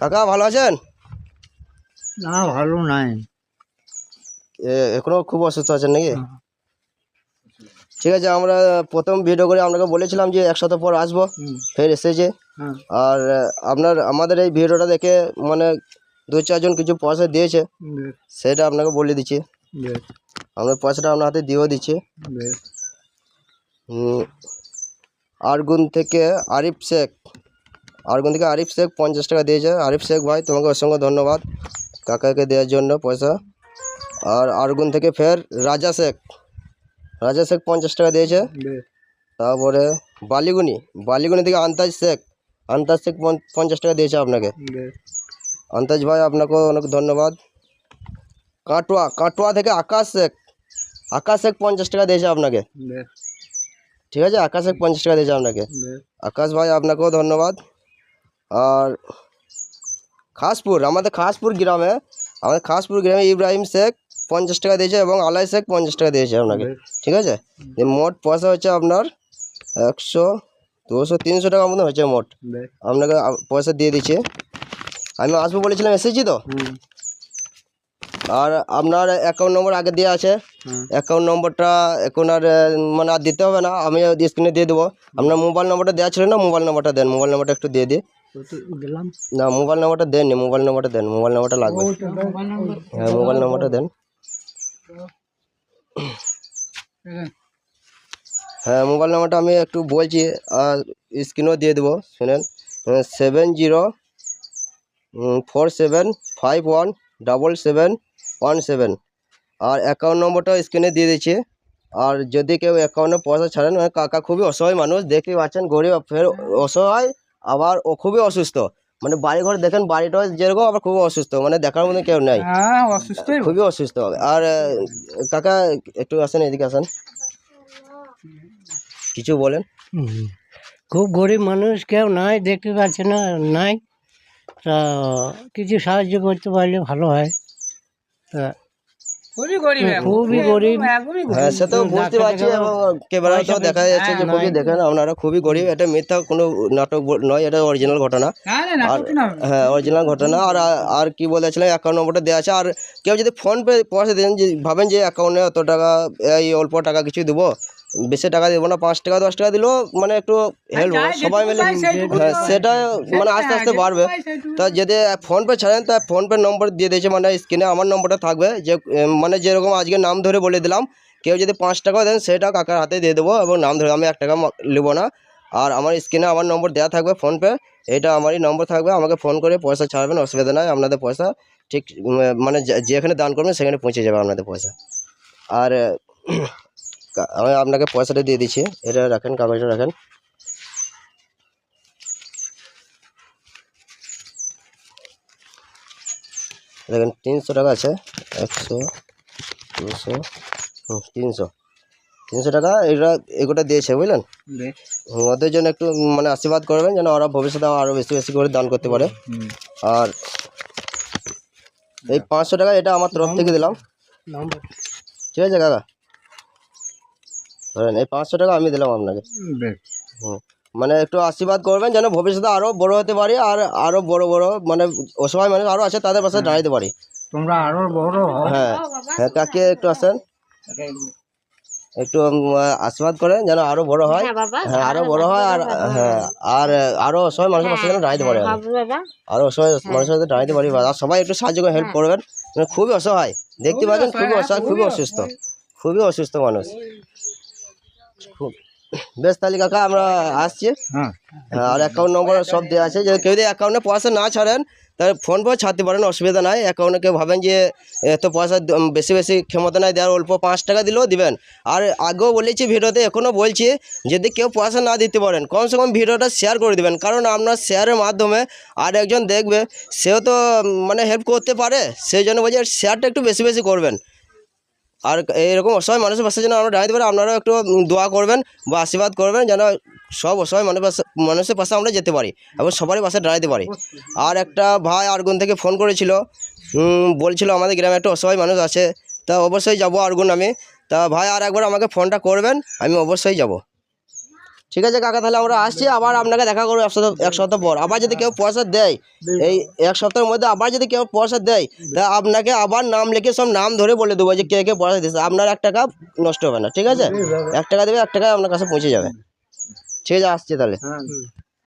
কাকা ভালো আছেন? না ভালো নাই। এ, এখনও খুব অসুস্থ আছেন নাকি? ঠিক আছে আমরা প্রথম ভিডিও করে আপনাকে বলেছিলাম যে এক সপ্তাহ পর আসব ফের এসেছে। হ্যাঁ, আর আপনার আমাদের এই ভিডিওটা দেখে মানে দু চারজন কিছু পয়সা দিয়েছে সেটা আপনাকে বলে দিচ্ছি। আমরা পয়সাটা আপনার হাতে দিয়েও দিচ্ছি। আরগুন থেকে আরিফ শেখ আরগুন থেকে আরিফ শেখ পঞ্চাশ টাকা দিয়েছে। আরিফ শেখ ভাই তোমাকে অসংখ্য ধন্যবাদ। কাকাকে দেওয়ার জন্য পয়সা। আর আরগুন থেকে ফের রাজা শেখ। রাজা শেখ পঞ্চাশ টাকা দিয়েছে। বেশ, তারপরে বালিগুনি। বালিগুনি থেকে আন্তাজ শেখ। আন্তাজ শেখ পঞ্চ- পঞ্চাশ টাকা দিয়েছে আপনাকে। বেশ, আন্তাজ ভাই আপনাকেও অনেক ধন্যবাদ। কাটোয়া কাটোয়া থেকে আকাশ শেখ। আকাশ শেখ পঞ্চাশ টাকা দিয়েছে আপনাকে। বেশ, ঠিক আছে? আকাশ শেখ পঞ্চাশ টাকা দিয়েছে আপনাকে। বেশ, আকাশ ভাই আপনাকেও ধন্যবাদ। আর খাসপুর আমাদের খাসপুর গ্রামে আমাদের খাসপুর গ্রামে ইব্রাহিম শেখ পঞ্চাশ টাকা দিয়েছে এবং আলাই শেখ পঞ্চাশ টাকা দিয়েছে আপনাকে ঠিক আছে? মোট পয়সা হচ্ছে আপনার একশো দুশো তিনশো টাকা মতো হচ্ছে মোট। আপনাকে পয়সা দিয়ে দিচ্ছে। আমি আসব বলেছিলাম এসেছি তো? আর আপনার অ্যাকাউন্ট নম্বর আগে দেওয়া আছে। অ্যাকাউন্ট নম্বরটা এখন আর মানে আর দিতে হবে না আমি স্ক্রিনে দিয়ে দেবো। আপনার মোবাইল নম্বরটা দেওয়া ছিল না মোবাইল নম্বরটা দেন মোবাইল নম্বরটা একটু দিয়ে দিই। না মোবাইল নম্বরটা দেননি মোবাইল নাম্বারটা দেন মোবাইল নম্বরটা লাগবে। হ্যাঁ মোবাইল নাম্বারটা দেন। হ্যাঁ মোবাইল নাম্বারটা আমি একটু বলছি আর স্ক্রিনও দিয়ে দেবো শুনেন। Seven zero four seven five one double seven one seven. আর অ্যাকাউন্ট নম্বরটাও স্ক্রিনে দিয়ে দিচ্ছি। আর যদি কেউ অ্যাকাউন্টে পয়সা ছাড়েন কাকা খুবই অসহায় মানুষ দেখতে পাচ্ছেন গরিব ফের অসহায়। আবার ও খুবই অসুস্থ। মানে বাড়ি ঘরে দেখেন বাড়িটা যেরকম আবার খুবই অসুস্থ। মানে দেখার মতো কেউ নেই। হ্যাঁ অসুস্থ খুবই অসুস্থ। আর কাকা একটু আসেন এদিকে আসেন। কিছু বলেন। খুব গরিব মানুষ কেউ নাই দেখতে পাচ্ছে না নাই। তা কিছু সাহায্য করতে পারলে ভালো হয়। তা খুবই গরিব খুবই গরিব। হ্যাঁ সে তো বুঝতে পারছি এবং ক্যামেরায় তো দেখা যাচ্ছে যে খুবই দেখেন আপনারা খুবই গরিব এটা মিথ্যা কোনো নাটক নয় এটা অরিজিনাল ঘটনা। আর হ্যাঁ অরিজিনাল ঘটনা আর আর কি বলেছিলেন অ্যাকাউন্ট নম্বরটা দেওয়া আছে আর কেউ যদি ফোন পে পয়সা দেন যে ভাবেন যে অ্যাকাউন্টে অত টাকা এই অল্প টাকা কিছু দেবো বেশি টাকা দেবো না পাঁচ টাকা দশ টাকা দিলেও মানে একটু হেল্প হবে সবাই মিলে। হ্যাঁ সেটা মানে আস্তে আস্তে বাড়বে। তা যদি ফোনপে ছাড়েন তা ফোন পে নম্বর দিয়ে দিয়েছে মানে স্ক্রিনে আমার নম্বরটা থাকবে। যে মানে যেরকম আজকে নাম ধরে বলে দিলাম কেউ যদি পাঁচ টাকাও দেন সেটা কাকার হাতে দিয়ে দেবো এবং নাম ধরে আমি এক টাকা নেব না। আর আমার স্ক্রিনে আমার নম্বর দেওয়া থাকবে ফোনপে এটা আমারই নম্বর থাকবে। আমাকে ফোন করে পয়সা ছাড়বেন অসুবিধা নাই আপনাদের পয়সা ঠিক মানে যেখানে দান করবেন সেখানে পৌঁছে যাবে আপনাদের পয়সা। আর আমি আপনাকে পয়সাটা দিয়ে দিচ্ছি। এটা রাখেন কাগজটা রাখেন। দেখেন তিনশো টাকা আছে। একশো দুশো তিনশো। তিনশো টাকা এটা এগুলো দিয়েছে বুঝলেন? ওদের জন্য একটু মানে আশীর্বাদ করবেন যেন ওরা ভবিষ্যতে আরও বেশি বেশি করে দান করতে পারে। আর এই পাঁচশো টাকা এটা আমার তরফ থেকে দিলাম। ঠিক আছে কাকা? ধরেন এই পাঁচশো টাকা আমি দিলাম আপনাকে। হুম মানে একটু আশীর্বাদ করবেন যেন ভবিষ্যতে আরও বড় হতে পারি আর আরও বড় বড় মানে অসহায় মানুষ আরও আছে তাদের পাশে দাঁড়াতে পারি। তোমরা আরও বড় হ্যাঁ। হ্যাঁ কাকে একটু আসেন। একটু আশীর্বাদ করেন যেন আরও বড় হয়। হ্যাঁ আরও বড় হয় আর হ্যাঁ আর আরও অসহায় মানুষের পাশে যেন দাঁড়াতে পারে আমি। আরও অসহায় মানুষের সাথে দাঁড়াতে পারি আর সবাই একটু সাহায্য করে হেল্প করবেন। মানে খুবই অসহায়। দেখতে পাচ্ছেন খুবই অসহায় খুবই অসুস্থ। খুবই অসুস্থ মানুষ। বেশ তাহলে কাকা আমরা আসছি। হ্যাঁ। আর অ্যাকাউন্ট নম্বর সব দেওয়া আছে। যদি কেউ যদি অ্যাকাউন্টে পয়সা না ছাড়েন তাহলে ফোন পে ছাড়তে পারেন অসুবিধা নাই। অ্যাকাউন্টে কেউ ভাবেন যে এত পয়সা বেশি বেশি ক্ষমতা নাই দেওয়ার অল্প পাঁচ টাকা দিলেও দিবেন। আর আগেও বলেছি ভিডিওতে এখনও বলছি যদি কেউ পয়সা না দিতে পারেন কমসে কম ভিডিওটা শেয়ার করে দিবেন। কারণ আপনার শেয়ারের মাধ্যমে আর একজন দেখবে সেও তো মানে হেল্প করতে পারে। সেই জন্য বলছি শেয়ারটা একটু বেশি বেশি করবেন। আর এরকম অসহায় মানুষের পাশে যেন আমরা দাঁড়াতে পারি, আপনারাও একটু দোয়া করবেন বা আশীর্বাদ করবেন যেন সব অসহায় মানুষ মানুষের পাশে আমরা যেতে পারি এবং সবারই পাশে দাঁড়াতে পারি। আর একটা ভাই আরগুন থেকে ফোন করেছিল বলছিল আমাদের গ্রামে একটা অসহায় মানুষ আছে, তা অবশ্যই যাব আরগুন আমি। তা ভাই আর একবার আমাকে ফোনটা করবেন, আমি অবশ্যই যাব। ঠিক আছে কাকা, তাহলে আমরা আসছি, আবার আপনাকে দেখা করব এক সপ্তাহ এক সপ্তাহ পর। আবার যদি কেউ পয়সা দেয়, এই এক সপ্তাহের মধ্যে আবার যদি কেউ পয়সা দেয়, তা আপনাকে আবার নাম লিখে সব নাম ধরে বলে দেবো যে কে কে পয়সা দিচ্ছে আপনার এক টাকা নষ্ট হবে না, ঠিক আছে? এক টাকা দেবে, এক টাকা আপনার কাছে পৌঁছে যাবে। ঠিক আছে, আসছি তাহলে। হ্যাঁ।